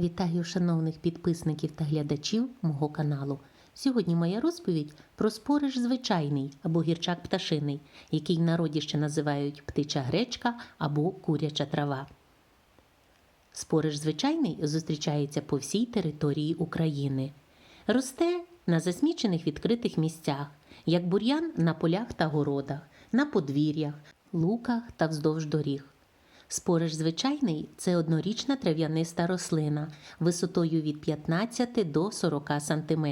Вітаю шановних підписників та глядачів мого каналу. Сьогодні моя розповідь про спориш звичайний або гірчак пташиний, який в народі ще називають птича гречка або куряча трава. Спориш звичайний зустрічається по всій території України. Росте на засмічених відкритих місцях, як бур'ян на полях та городах, на подвір'ях, луках та вздовж доріг. Спориш звичайний це однорічна трав'яниста рослина висотою від 15 до 40 см.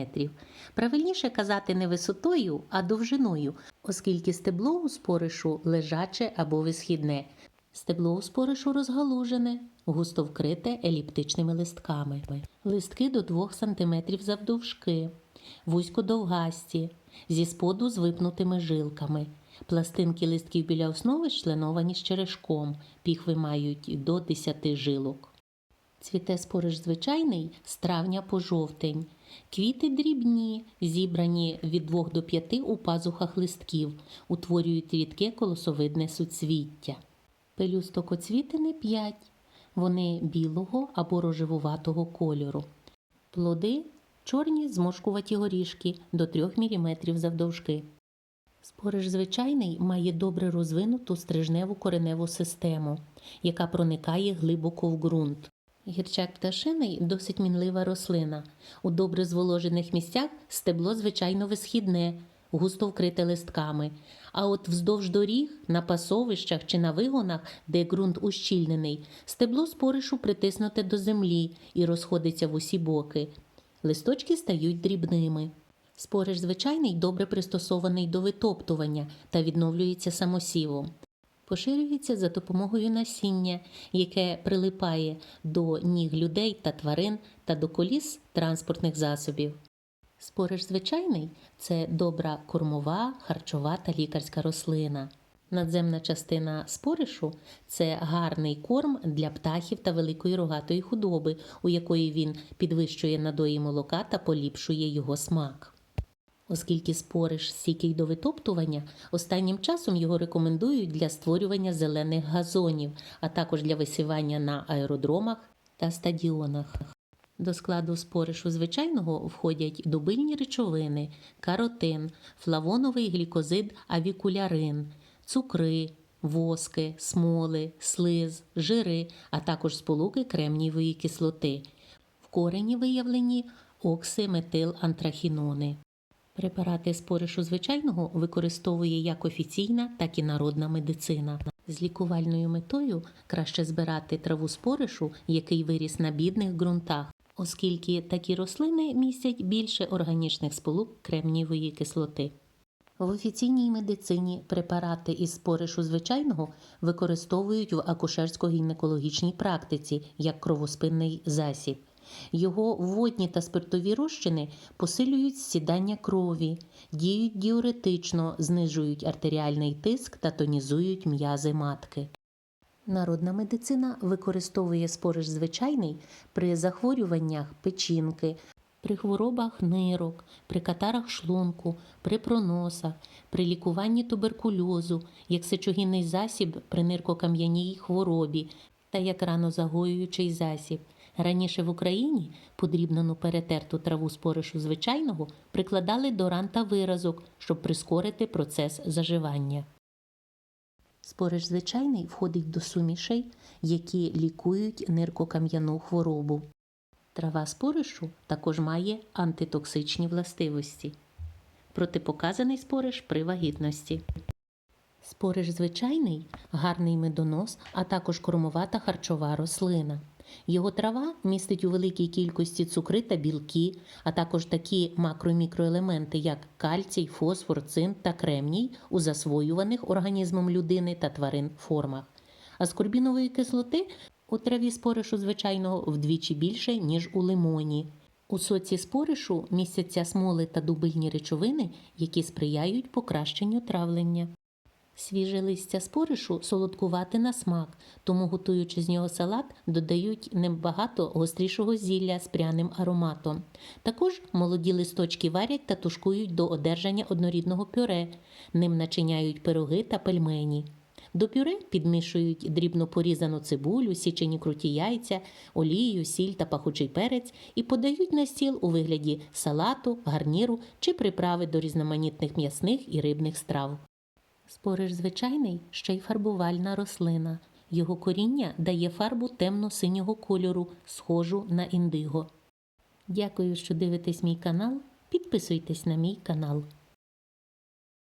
Правильніше казати не висотою, а довжиною, оскільки стебло у споришу лежаче або висхідне. Стебло у споришу розгалужене, густо вкрите еліптичними листками. Листки до 2 см завдовжки, вузько довгасті, зі споду з випнутими жилками. Пластинки листків біля основи членовані з черешком, піхви мають до 10 жилок. Цвіте спориш звичайний з травня по жовтень. Квіти дрібні, зібрані від 2 до 5 у пазухах листків, утворюють рідке колосовидне суцвіття. Пелюсток оцвітини 5. Вони білого або рожевуватого кольору. Плоди чорні зморшкуваті горішки до 3 мм завдовжки. Спориш звичайний має добре розвинуту стрижневу кореневу систему, яка проникає глибоко в ґрунт. Гірчак пташиний досить мінлива рослина. У добре зволожених місцях стебло звичайно висхідне, густо вкрите листками. А от вздовж доріг, на пасовищах чи на вигонах, де ґрунт ущільнений, стебло споришу притиснуте до землі і розходиться в усі боки. Листочки стають дрібними. Спориш звичайний добре пристосований до витоптування та відновлюється самосівом. Поширюється за допомогою насіння, яке прилипає до ніг людей та тварин та до коліс транспортних засобів. Спориш звичайний це добра кормова, харчова та лікарська рослина. Надземна частина споришу це гарний корм для птахів та великої рогатої худоби, у якої він підвищує надої молока та поліпшує його смак. Оскільки спориш стійкий до витоптування, останнім часом його рекомендують для створювання зелених газонів, а також для висівання на аеродромах та стадіонах. До складу споришу звичайного входять дубильні речовини, каротин, флавоновий глікозид авікулярин, цукри, воски, смоли, слиз, жири, а також сполуки кремнієвої кислоти. В корені виявлені оксиметиламтрахінони. Препарати споришу звичайного використовує як офіційна, так і народна медицина. З лікувальною метою краще збирати траву споришу, який виріс на бідних ґрунтах, оскільки такі рослини містять більше органічних сполук кремнієвої кислоти. В офіційній медицині препарати із споришу звичайного використовують в акушерсько-гінекологічній практиці як кровоспинний засіб. Його водні та спиртові розчини посилюють сідання крові, діють діуретично, знижують артеріальний тиск та тонізують м'язи матки. Народна медицина використовує спориш звичайний при захворюваннях печінки, при хворобах нирок, при катарах шлунку, при проносах, при лікуванні туберкульозу, як сечогінний засіб при ниркокам'яній хворобі та як ранозагоюючий засіб. Раніше в Україні подрібнену перетерту траву споришу звичайного прикладали до ран та виразок, щоб прискорити процес заживання. Спориш звичайний входить до сумішей, які лікують ниркокам'яну хворобу. Трава споришу також має антитоксичні властивості. Протипоказаний спориш при вагітності. Спориш звичайний гарний медонос, а також кормовата харчова рослина. Його трава містить у великій кількості цукри та білки, а також такі макро-мікроелементи, як кальцій, фосфор, цинк та кремній у засвоюваних організмом людини та тварин формах. Аскорбінової кислоти у траві споришу звичайного вдвічі більше, ніж у лимоні. У соці споришу містяться смоли та дубильні речовини, які сприяють покращенню травлення. Свіже листя споришу солодкувати на смак, тому, готуючи з нього салат, додають небагато гострішого зілля з пряним ароматом. Також молоді листочки варять та тушкують до одержання однорідного пюре, ним начиняють пироги та пельмені. До пюре підмішують дрібно порізану цибулю, січені круті яйця, олію, сіль та пахучий перець і подають на стіл у вигляді салату, гарніру чи приправи до різноманітних м'ясних і рибних страв. Спориш звичайний ще й фарбувальна рослина. Його коріння дає фарбу темно-синього кольору, схожу на індиго. Дякую, що дивитесь мій канал. Підписуйтесь на мій канал.